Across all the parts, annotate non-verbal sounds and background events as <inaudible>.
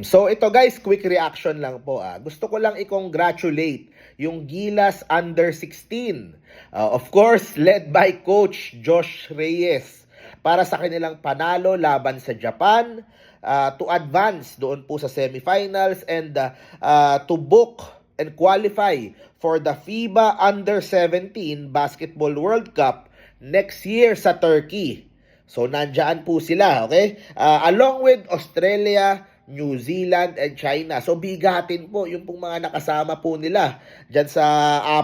So ito guys, quick reaction lang po. Ah. Gusto ko lang i-congratulate yung Gilas Under 16. Ah, of course, led by Coach Josh Reyes para sa kanilang panalo laban sa Japan ah, to advance doon po sa semifinals and ah, ah, to book and qualify for the FIBA Under 17 Basketball World Cup next year sa Turkey. So nandiyan po sila, okay? Ah, along with Australia, New Zealand, and China. So bigatin po yung pong mga nakasama po nila dyan sa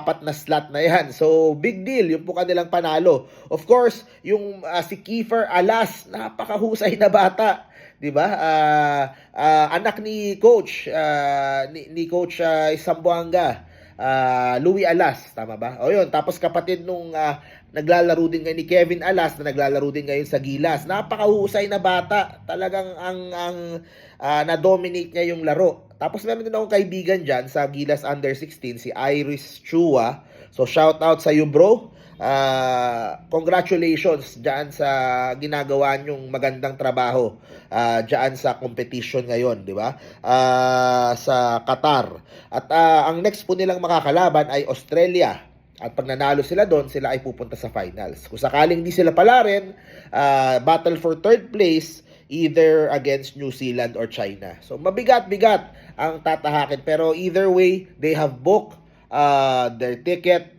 apat na slot na yan. So big deal yung po kanilang panalo. Of course, yung ah, si Kiefer Alas, napakahusay na bata. 'di ba? Ah, ah, anak ni coach ah, ni, ni coach uh, Sambuanga. Ah, Louis Alas, tama ba? O yun, tapos kapatid nung ah, naglalaro din ngayon ni Kevin Alas na naglalaro din ngayon sa Gilas. Napakahusay na bata. Talagang ang ang ah, na-dominate niya yung laro. Tapos meron din akong kaibigan diyan sa Gilas Under 16 si Iris Chua. So shout out sa you bro. Ah, congratulations diyan sa ginagawa niyong magandang trabaho ah diyan sa competition ngayon, di ba? Ah, sa Qatar. At ah, ang next po nilang makakalaban ay Australia. At pag nanalo sila doon, sila ay pupunta sa finals. Kung sakaling di sila pala rin, ah, battle for third place either against New Zealand or China. So mabigat-bigat ang tatahakin pero either way, they have booked uh, their ticket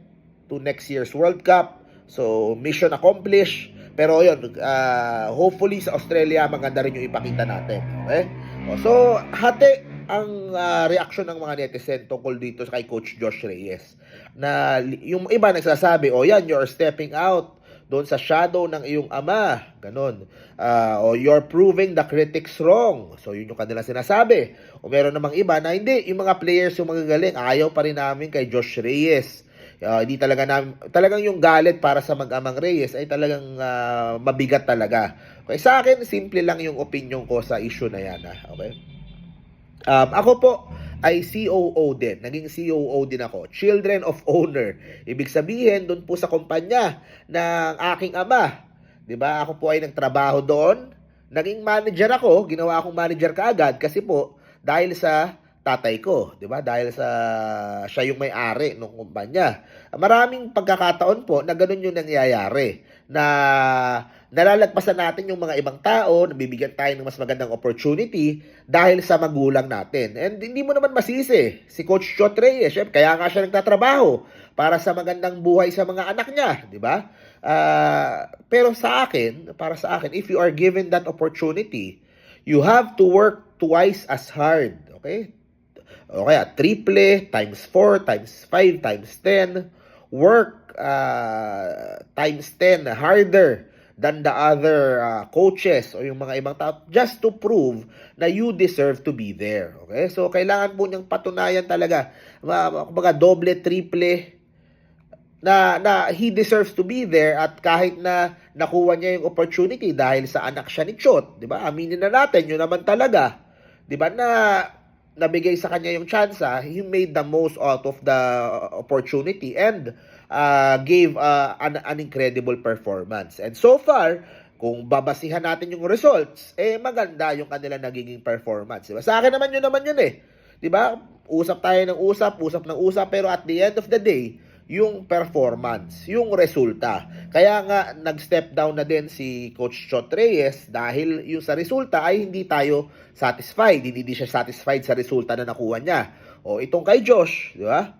to next year's World Cup. So mission accomplished. Pero yun, ah, hopefully sa Australia maganda rin yung ipakita natin. Okay? O, So hati ang ah, reaction ng mga netizen tungkol dito kay Coach Josh Reyes. Na yung iba nagsasabi, oh yan, you're stepping out doon sa shadow ng iyong ama. Ganon. Ah, o you're proving the critics wrong. So, yun yung kanila sinasabi. O meron namang iba na hindi, yung mga players yung magagaling, ayaw pa rin namin kay Josh Reyes. Ah, hindi talaga namin, talagang yung galit para sa mag-amang Reyes ay talagang ah, mabigat talaga. Okay, sa akin, simple lang yung opinion ko sa issue na yan. ah. Okay? Um, ako po ay COO din. Naging COO din ako. Children of Owner. Ibig sabihin, doon po sa kumpanya ng aking ama. 'Di ba? Ako po ay nagtrabaho doon. Naging manager ako. Ginawa akong manager kaagad kasi po dahil sa tatay ko, 'di ba? Dahil sa siya yung may-ari ng kumpanya. Maraming pagkakataon po na ganun yung nangyayari na nalalagpasan natin yung mga ibang tao, nabibigyan tayo ng mas magandang opportunity dahil sa magulang natin. And hindi mo naman masisi si Coach Chot Reyes, syempre, kaya nga siya nagtatrabaho para sa magandang buhay sa mga anak niya, di ba? Ah, pero sa akin, para sa akin, if you are given that opportunity, you have to work twice as hard, okay? O kaya, triple, times 4, times 5, times 10, work uh, times 10 harder than the other uh, coaches o yung mga ibang tao just to prove na you deserve to be there. Okay? So, kailangan po niyang patunayan talaga. Kumbaga, doble, triple, na na he deserves to be there at kahit na nakuha niya yung opportunity dahil sa anak siya ni Chot, 'di ba? Aminin na natin, yun naman talaga. 'Di ba na nabigay sa kanya yung chance, he made the most out of the opportunity and uh, gave uh, an, an incredible performance. And so far, kung babasihan natin yung results, eh maganda yung kanila nagiging performance. Diba? Sa akin naman yun naman yun eh. 'Di ba? Usap tayo ng usap, usap ng usap, pero at the end of the day, yung performance, yung resulta. Kaya nga nag-step down na din si Coach Chot Reyes dahil yung sa resulta ay hindi tayo satisfied. Hindi, hindi siya satisfied sa resulta na nakuha niya. O itong kay Josh, di ba?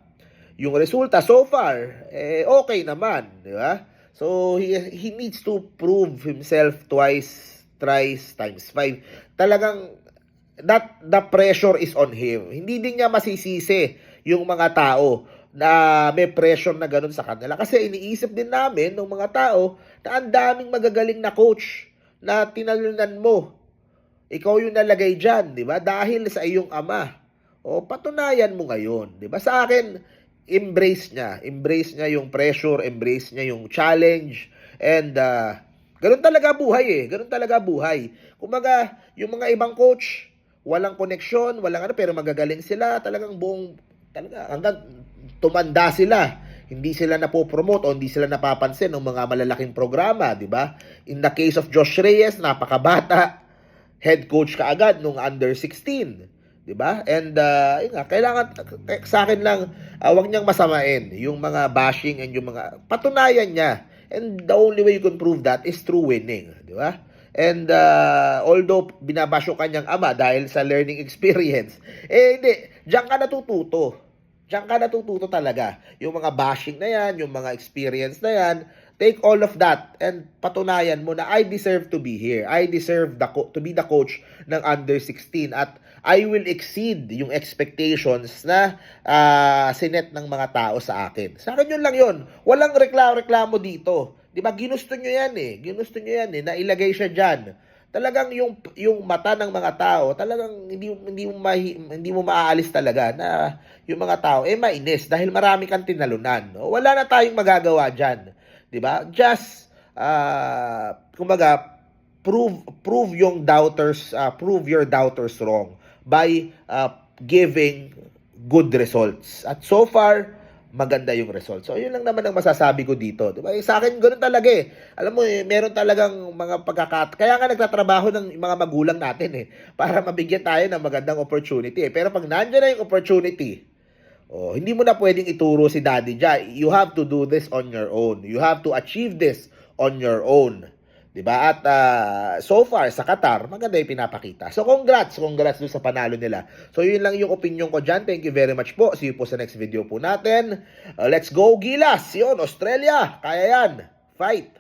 Yung resulta so far, eh okay naman, di ba? So he, he needs to prove himself twice, thrice, times five. Talagang that the pressure is on him. Hindi din niya masisisi yung mga tao na may pressure na ganun sa kanila. Kasi iniisip din namin ng mga tao na ang daming magagaling na coach na tinalunan mo. Ikaw yung nalagay dyan, di ba? Dahil sa iyong ama. O patunayan mo ngayon, di ba? Sa akin, embrace niya. Embrace niya yung pressure, embrace niya yung challenge. And uh, ganun talaga buhay eh. Ganun talaga buhay. Kumaga, yung mga ibang coach, walang koneksyon, walang ano, pero magagaling sila. Talagang buong, talaga, hanggang tumanda sila. Hindi sila napopromote o hindi sila napapansin ng mga malalaking programa, di ba? In the case of Josh Reyes, napakabata. head coach ka agad nung under 16. 'Di ba? And uh, yun nga, kailangan sa akin lang uh, wag niyang masamain yung mga bashing and yung mga patunayan niya. And the only way you can prove that is through winning, 'di ba? And uh, although binabasyo kanyang ama dahil sa learning <laughs> experience, eh hindi, diyan ka natututo. Diyan ka natututo talaga. Yung mga bashing na yan, yung mga experience na yan, take all of that and patunayan mo na I deserve to be here. I deserve the to be the coach ng under 16 at I will exceed yung expectations na uh, sinet ng mga tao sa akin. Sa akin yun lang yun. Walang reklamo-reklamo dito. 'Di ba? Ginusto nyo yan eh. Ginusto nyo yan eh. Nailagay siya diyan. Talagang yung yung mata ng mga tao, talagang hindi hindi mo mahi, hindi mo maaalis talaga na yung mga tao eh mainis dahil marami kang tinalunan. No? Wala na tayong magagawa diyan. 'Di ba? Just uh, kumbaga prove prove yung doubters uh, prove your doubters wrong by uh, giving good results. At so far, maganda yung result. So, yun lang naman ang masasabi ko dito. Diba? Eh, sa akin, ganoon talaga eh. Alam mo, eh, meron talagang mga pagkakat... Kaya nga nagtatrabaho ng mga magulang natin eh. <laughs> Para mabigyan tayo ng magandang opportunity eh. Pero pag nandiyan na yung opportunity, oh, hindi mo na pwedeng ituro si daddy dyan. You have to do this on your own. You have to achieve this on your own. 'Di ba? At uh, so far sa Qatar, maganda 'yung pinapakita. So congrats, congrats doon sa panalo nila. So yun lang 'yung opinion ko diyan. Thank you very much po. See you po sa next video po natin. Uh, let's go Gilas. 'Yun, Australia. Kaya yan. Fight.